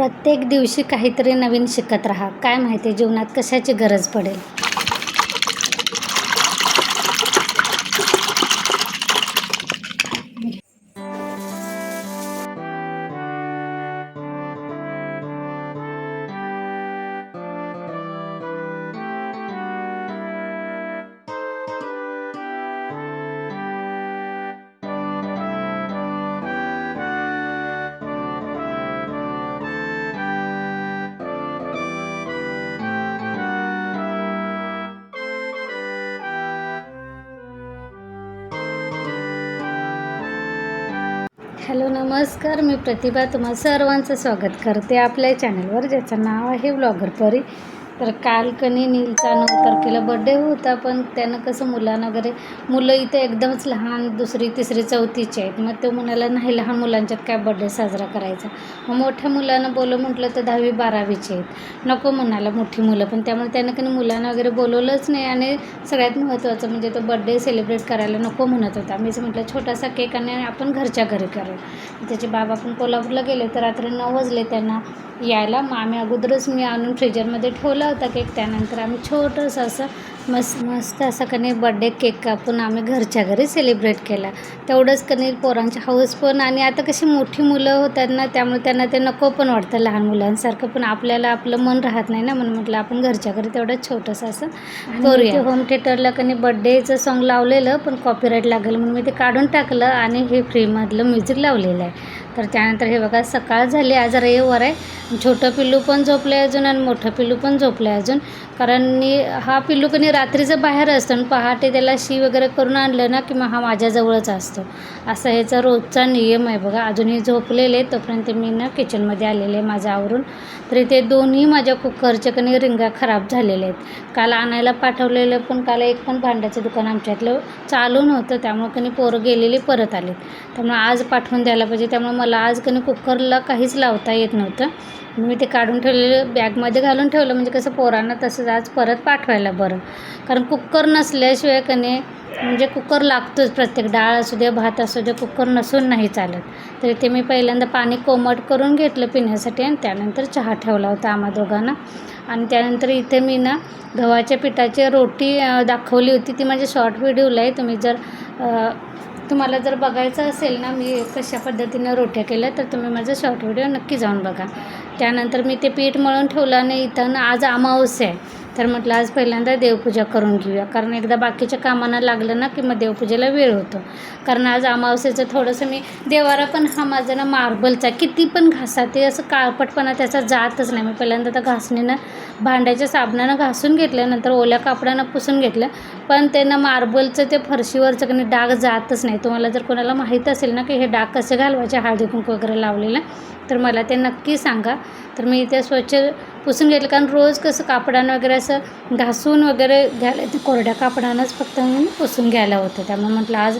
प्रत्येक दिवशी काहीतरी नवीन शिकत राहा. काय माहिती जीवनात कशाची गरज पडेल? हॅलो नमस्कार. मी प्रतिभा. तुम्हा सर्वांचं स्वागत करते आपल्या चॅनलवर ज्याचं नाव आहे व्लॉगर परी तर काल कनी नीलचा नऊ तारखेला बड्डे होता पण त्यानं कसं मुलांना वगैरे मुलं इथे एकदमच लहान दुसरी तिसरी चौथीचे आहेत. मग तो म्हणाला नाही लहान मुलांच्यात काय बड्डे साजरा करायचा? मग मोठ्या मुलांना बोलव म्हटलं तर दहावी बारावीचे आहेत. नको म्हणाला मोठी मुलं पण त्यामुळे त्यानं कनी मुलांना वगैरे बोलवलंच नाही. आणि सगळ्यात महत्त्वाचं म्हणजे तो बड्डे सेलिब्रेट करायला नको म्हणत होता. मीच म्हटलं छोटासा केक आणि आपण घरच्या घरी करू त्याचे बाबा पण कोल्हापूरला गेले तर रात्री नऊ वाजले त्यांना यायला. मग आम्ही अगोदरच मी आणून फ्रीजरमध्ये ठेवलं. होता केक त्यानंतर आम्ही छोटंसं असं मस्त मस्त असं कणी बड्डे केक कापून आम्ही घरच्या घरी सेलिब्रेट केला. तेवढंच कणी पोरांची हौस पण आणि आता कशी मोठी मुलं होतात ना त्यामुळे त्यांना ते नको पण वाटतं लहान मुलांसारखं. पण आपल्याला आपलं मन राहत नाही ना म्हणून म्हटलं आपण घरच्या घरी तेवढं छोटंसं असं करूया. होम थिएटरला कणी बड्डेचं सॉन्ग लावलेलं पण कॉपीराईट लागेल म्हणून मी ते काढून टाकलं आणि हे फ्रीमधलं म्युझिक लावलेलं आहे. तर त्यानंतर हे बघा सकाळ झाली आज रविवार आहे. छोटं पिल्लू पण झोपलं आहे अजून आणि मोठं पिल्लू पण झोपलं आहे अजून. कारण मी हा पिल्लू कधी रात्रीचं बाहेर असतो आणि पहाटे त्याला शी वगैरे करून आणलं ना की मग हा माझ्याजवळच असतो. असा ह्याचा रोजचा नियम आहे बघा. अजूनही झोपलेले तोपर्यंत मी ना किचनमध्ये आलेले आहे माझं आवरून. तरी ते दोन्ही माझ्या कुकरच्या कणी रिंगा खराब झालेल्या आहेत. काल आणायला पाठवलेलं पण काल एक पण भांड्याचं दुकान आमच्यातलं चालू नव्हतं. त्यामुळे कणी पोरं गेलेली परत आले त्यामुळे आज पाठवून द्यायला पाहिजे. त्यामुळे मला आज कणी कुकरला काहीच लावता येत नव्हतं. मी ते काढून ठेवलेलं बॅगमध्ये घालून ठेवलं म्हणजे कसं पोरांना तसंच आज परत पाठवायला बरं. कारण कुकर नसल्याशिवाय कणी म्हणजे कुकर लागतोच प्रत्येक डाळ असू दे भात असू दे कुकर नसून नाही चालत. तर इथे मी पहिल्यांदा पाणी कोमट करून घेतलं पिण्यासाठी आणि त्यानंतर चहा ठेवला होता आम्हा दोघांना. आणि त्यानंतर इथे मी ना गव्हाच्या पिठाची रोटी दाखवली होती. ती माझी शॉर्ट व्हिडिओला आहे. तुम्ही जर तुम्हाला जर बघायचं असेल ना मी कशा पद्धतीनं रोट्या केल्या तर तुम्ही माझा शॉर्ट व्हिडिओ नक्की जाऊन बघा. त्यानंतर मी ते पीठ मळून ठेवलं आणि इथं ना आज अमावस्या आहे. तर म्हटलं आज पहिल्यांदा देवपूजा करून घेऊया. कारण एकदा बाकीच्या कामांना लागलं ना की मग देवपूजेला वेळ होतो. कारण आज अमावस्येचं थोडंसं मी देवारा पण हा माझा ना मार्बलचा किती पण घासा ते असं काळपटपणा त्याचा जातच नाही. मी पहिल्यांदा तर घासणीनं भांड्याच्या साबणानं घासून घेतलं नंतर ओल्या कापडानं पुसून घेतलं. पण त्यांना मार्बलचं ते फरशीवरचं कधी डाग जातच नाही. तुम्हाला जर कोणाला माहीत असेल ना की हे डाग कसे घालवायचे हळदी कुंकू वगैरे लावलेलं तर मला ते नक्की सांगा. तर मी ते स्वच्छ पुसून घेतलं. कारण रोज कसं कापडानं वगैरे असं घासून वगैरे घ्यायला ते कोरड्या कापडानंच फक्त मी पुसून घ्यायला होतं. त्यामुळे म्हटलं आज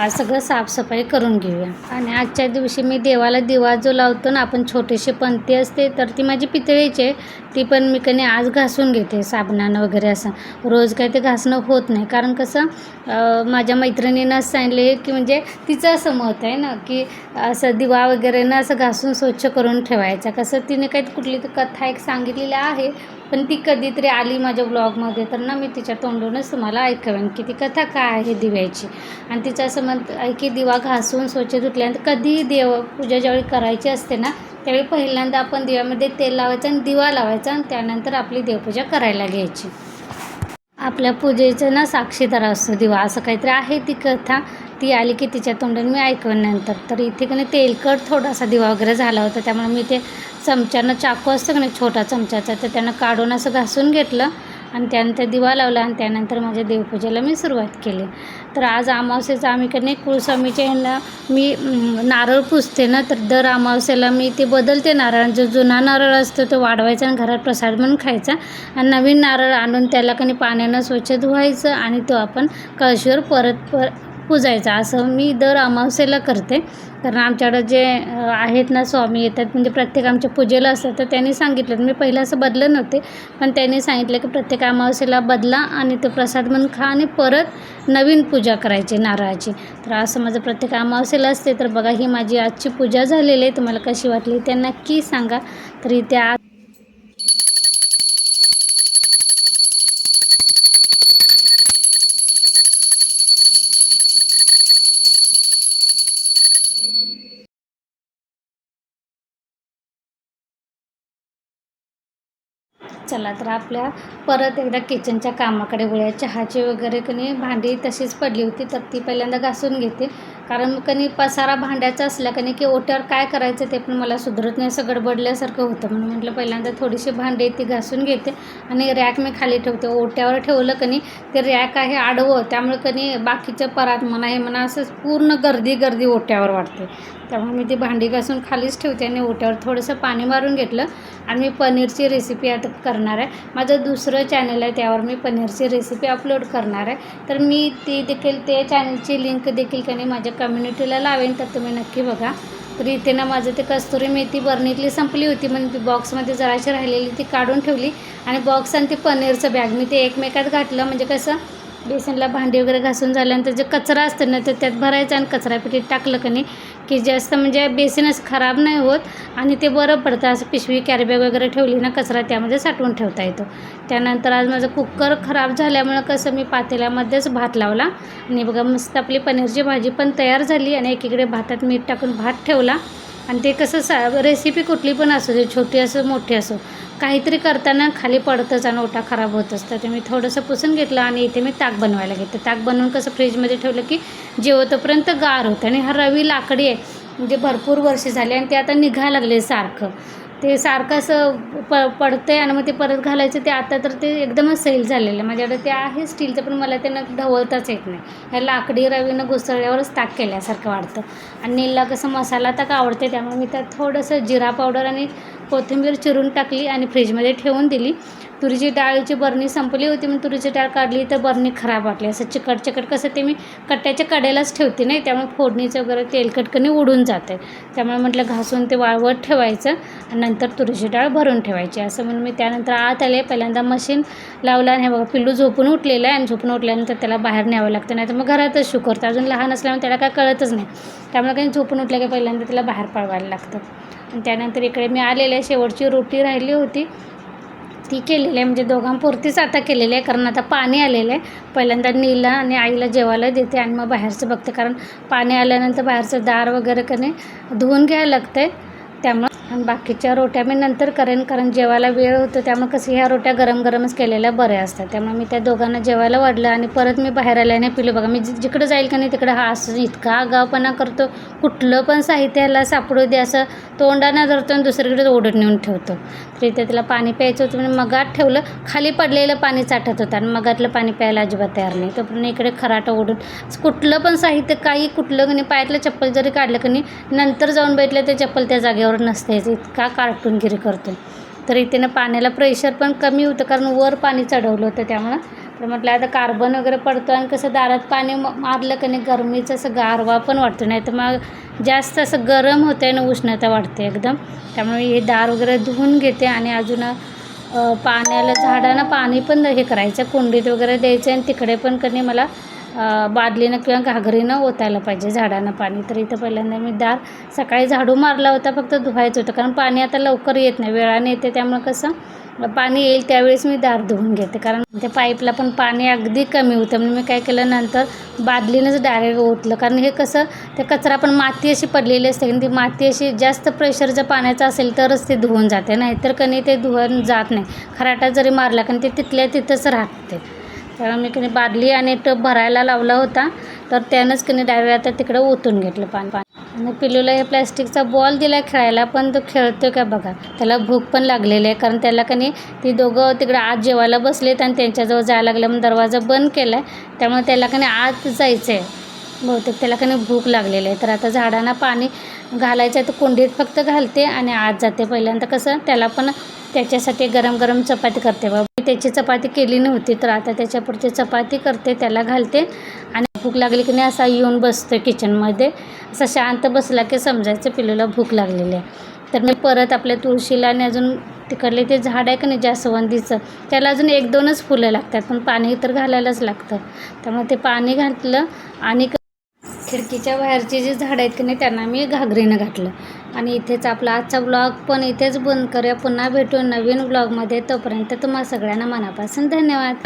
आज सगळं साफसफाई करून घेऊया. आणि आजच्या दिवशी मी देवाला दिवा जो लावतो ना आपण छोटीशी पंती असते तर ती माझी पितळीची आहे. ती पण मी कधी आज घासून घेते साबणानं वगैरे असं. रोज काय ते घासणं होत नाही. कारण कसं माझ्या मैत्रिणीनं सांगले की म्हणजे तिचं असं मत आहे ना की असं दिवा वगैरे ना असं घासून स्वच्छ करून ठेवायचा. कसं तिने काही कुठली तर कथा एक सांगितलेली आहे पण ती कधीतरी आली माझ्या ब्लॉगमध्ये तर ना मी तिच्या तोंडूनच तुम्हाला ऐकवेन की ती कथा काय आहे दिव्याची. आणि तिचं असं म्हणत आहे की दिवा घासून स्वच्छ धुतल्यानंतर कधीही देव पूजा ज्यावेळी करायची असते ना त्यावेळी पहिल्यांदा आपण दिव्यामध्ये तेल लावायचं आणि दिवा लावायचा आणि त्यानंतर आपली देवपूजा करायला घ्यायची. आपल्या पूजेचं ना साक्षीदार असतो दिवा असं काहीतरी आहे ती कथा. ती आली की तिच्या तोंडाने मी ऐकवेन नंतर. तर इथे की नाही तेलकट थोडासा दिवा वगैरे झाला होता त्यामुळे मी ते चमच्यानं चाकू असतं का नाही छोटा चमच्याचा तर त्यानं काढून असं घासून घेतलं आणि त्यानंतर दिवा लावला आणि त्यानंतर माझ्या देवपूजेला मी सुरुवात केली. तर आज अमावस्येचं आम्ही का नाही कुळस्वामीच्या ह्यांना मी नारळ पुसते ना तर दर अमावस्येला मी ते बदलते नारळ. जो जुना नारळ असतो तो वाढवायचा आणि घरात प्रसाद म्हणून खायचा. आणि नवीन नारळ आणून त्याला कणी पाण्यानं स्वच्छ धुवायचं आणि तो आपण कळशीवर परत पर पुजायचा असं मी दर अमावस्येला करते. कारण आमच्याकडं जे आहेत ना स्वामी येतात. म्हणजे प्रत्येक आमच्या पूजेला असतात. तर त्यांनी सांगितलं. मी पहिलं असं बदलं नव्हते. पण त्यांनी सांगितलं की प्रत्येक अमावस्येला बदला आणि तो प्रसाद म्हणून खा आणि परत नवीन पूजा करायची नारळाची. तर असं माझं प्रत्येक अमावस्येला असते. तर बघा ही माझी आजची पूजा झालेली आहे. तुम्हाला कशी वाटली ते नक्की सांगा. तर इथे आज झाला तर आपल्या परत एकदा किचनच्या कामाकडे वळूया. चहाची वगैरे कणी भांडी तशीच पडली होती तर ती पहिल्यांदा घासून घेते. कारण कणी पसारा भांड्याचा असला कणी की ओट्यावर काय करायचं ते पण मला सुधरत नाही. असं गडबडल्यासारखं होतं. म्हणून म्हटलं पहिल्यांदा थोडीशी भांडी ती घासून घेते आणि रॅक मी खाली ठेवते. ओट्यावर ठेवलं कणी ते रॅक आहे आडवं. त्यामुळे कणी बाकीचं परात म्हणा हे म्हणा असं पूर्ण गर्दी गर्दी ओट्यावर वाटते त्यामुळे मी ती भांडी घासून खालीच ठेवते आणि ओट्यावर थोडंसं पाणी मारून घेतलं आणि मी पनीरची रेसिपी आता करणार आहे. माझं दुसरं चॅनल आहे त्यावर मी पनीरची रेसिपी अपलोड करणार आहे. तर मी ती देखील ते चॅनलची लिंक देखील कनी माझ्या कम्युनिटीला लावेन तर तुम्ही नक्की बघा. तर इथे ना माझं ते कस्तुरी मेथी बर्नीतली संपली होती म्हणजे ती बॉक्समध्ये जराशी राहिलेली ती काढून ठेवली. आणि बॉक्स आणि ते पनीरचं बॅग मी ते एकमेकात घातलं. म्हणजे कसं बेसनला भांडी वगैरे घासून झाल्यानंतर जे कचरा असतं ना तर त्यात भरायचं आणि कचरापेटीत टाकलं का नाही की जास्त म्हणजे बेसिनच खराब नाही होत आणि ते बरं पडतं. असं पिशवी कॅरीबॅग वगैरे ठेवली ना कचरा त्यामध्ये साठवून ठेवता येतो. त्यानंतर आज माझं कुकर खराब झाल्यामुळं कसं मी पातेल्यामध्येच भात लावला. आणि बघा मस्त आपली पनीरची भाजी पण तयार झाली आणि एकीकडे भातात मीठ टाकून भात ठेवला. आणि ते कसं सा रेसिपी कुठली पण असू दे छोटी असो मोठी असो काहीतरी करताना खाली पडतंच आणि ओटा खराब होत असतं ते मी थोडंसं पुसून घेतलं आणि इथे मी ताक बनवायला घेतलं. ताक बनवून कसं फ्रीजमध्ये ठेवलं की जेवतोपर्यंत गार होतं. आणि हा रवी लाकडी आहे म्हणजे भरपूर वर्ष झाली आणि ते आता निघायला लागले सारखं. ते सारखं असं प पडते आणि मग ते परत घालायचं ते आता तर ते एकदमच सैल झालेलं आहे. माझ्याकडे ते आहे स्टीलचं पण मला त्यानं ढवळताच येत नाही. ह्या लाकडी रवीनं घुसळल्यावरच ताक केल्यासारखं वाटतं. आणि नीलला कसं मसाला ताक आवडते त्यामुळे मी त्यात थोडंसं जिरा पावडर आणि कोथिंबीर चिरून टाकली आणि फ्रीजमध्ये ठेवून दिली. तुरीची डाळीची बरणी संपली होती मग तुरीची डाळ काढली तर बरणी खराब वाटली. असं चिकट चिकट कसं ते मी कट्ट्याच्या कडेलाच ठेवते नाही त्यामुळे फोडणीचं वगैरे तेलकटकणी उडून जाते त्यामुळे म्हटलं घासून ते वाळवत ठेवायचं. नंतर तुरीची डाळ भरून ठेवायची. असं म्हणून मी त्यानंतर आत आले. पहिल्यांदा मशीन लावला आणि हे बघा पिल्लू झोपून उठलेलं आहे आणि झोपून उठल्यानंतर त्याला बाहेर न्यावं लागतं. नाही तर मग घरातच शुकरतं अजून लहान असल्यामुळे त्याला काय कळतच नाही. त्यामुळे काही झोपून उठलं की पहिल्यांदा त्याला बाहेर पळवायला लागतं. आणि त्यानंतर इकडे मी आलेले आहे. शेवटची रोटी राहिली होती. ती केलेली आहे. म्हणजे दोघांपुरतीच आता केलेली आहे. कारण आता पाणी आलेलं आहे. पहिल्यांदा नीला आणि आईला जेवायला देते आणि मग बाहेरचं बघते. कारण पाणी आल्यानंतर बाहेरचं दार वगैरे कने धुवून घ्यायला लागतं आहे त्यामुळं आणि बाकीच्या रोट्या मी नंतर करेन कारण जेवायला वेळ होतो त्यामुळे कसं ह्या रोट्या गरम गरमच केलेल्या बऱ्या असतात. त्यामुळे मी त्या दोघांना जेवायला वाढलं आणि परत मी बाहेर आल्याने पिलं. बघा मी जिकडं जाईल का नाही तिकडं हा असं इतका आगावपणा करतो. कुठलं पण साहित्याला सापडू दे असं तोंडानं धरतो आणि दुसरीकडे ओढत नेऊन ठेवतो. तर इथे त्याला पाणी प्यायचं होतं म्हणजे मगात ठेवलं खाली पडलेलं पाणी चाटत होतं आणि मगातलं पाणी प्यायला अजिबात तयार नाही. तोपर्यंत इकडे खराटं ओढून कुठलं पण साहित्य काही कुठलं की नाही पायातलं चप्पल जरी काढलं की नाही नंतर जाऊन बैठलं ते चप्पल त्या जागेवर नसते इतका कार्टूनगिरी करतो तर इथे ना पाण्याला प्रेशर पण कमी होतं कारण वर पाणी चढवलं होतं त्यामुळं. तर म्हटलं आता कार्बन वगैरे पडतो आणि कसं दारात पाणी म- मारलं की नाही गरमीचं असं गारवा पण वाटतो नाही तर मग जास्त असं गरम होतं आहे आणि उष्णता वाटते एकदम. त्यामुळे हे दार वगैरे धुवून घेते आणि अजून पाण्याला झाडांना पाणी पण हे करायचं कुंडीत वगैरे द्यायचं आणि तिकडे पण कधी मला बादलीनं किंवा घागरीनं ओतायला पाहिजे झाडांना पाणी. तर इथं पहिल्यांदा मी दार सकाळी झाडू मारला होता फक्त धुवायचं होतं. कारण पाणी आता लवकर येत नाही वेळाने येते त्यामुळे कसं पाणी येईल त्यावेळेस मी दार धुवून घेते. कारण त्या पाईपला पण पाणी अगदी कमी होतं. म्हणून मी काय केलं नंतर बादलीनंच डायरेक्ट ओतलं. कारण हे कसं ते कचरा पण माती अशी पडलेली असते कारण ती माती अशी जास्त प्रेशर जर पाण्याचं असेल तरच ते धुवून जाते. नाहीतर कणी ते धुवून जात नाही. खराटा जरी मारला कारण ते तिथल्या तिथंच राहते. त्यामुळे मी कनी बादली आणि टप भरायला लावला होता. तर त्यानंच कनी डायरेक्ट आता तिकडं ओतून घेतलं पाणी पाणी आणि पिल्लूला हे प्लॅस्टिकचा बॉल दिला खेळायला पण तो खेळतो का बघा. त्याला भूक पण लागलेली आहे कारण त्याला कनी ती दोघं तिकडं आत जेवायला बसलेत आणि त्यांच्याजवळ जायला लागलं म्हणून दरवाजा बंद केला आहे त्यामुळे त्याला कनी आत जायचं आहे बहुतेक त्याला कनी भूक लागलेली आहे. तर आता झाडांना पाणी घालायचं आहे तर कुंडीत फक्त घालते आणि आत जाते पहिल्यांदा. कसं? त्याला पण त्याच्यासाठी गरम गरम चपाती करते बाबा. मी त्याची चपाती केली नव्हती तर आता त्याच्यापुरती चपाती करते त्याला घालते आणि भूक लागली की नाही असा येऊन बसतो किचनमध्ये असा शांत बसला की समजायचं पिलूला भूक लागलेली आहे. तर मी परत आपल्या तुळशीला आणि अजून तिकडले ते झाड आहे का नाही जास्वंदीचं त्याला अजून एक दोनच फुलं लागतात पण पाणी तर घालायलाच लागतं. त्यामुळे ते पाणी घातलं आणि खिडकीच्या बाहेरचे जी झाडं आहेत की नाही त्यांना मी घागरीनं घातलं. आणि इथेच आपला आजचा ब्लॉग पण इथेच बंद करूया. पुन्हा भेटू नवीन ब्लॉगमध्ये. तोपर्यंत तुम्हा सगळ्यांना मनापासून धन्यवाद.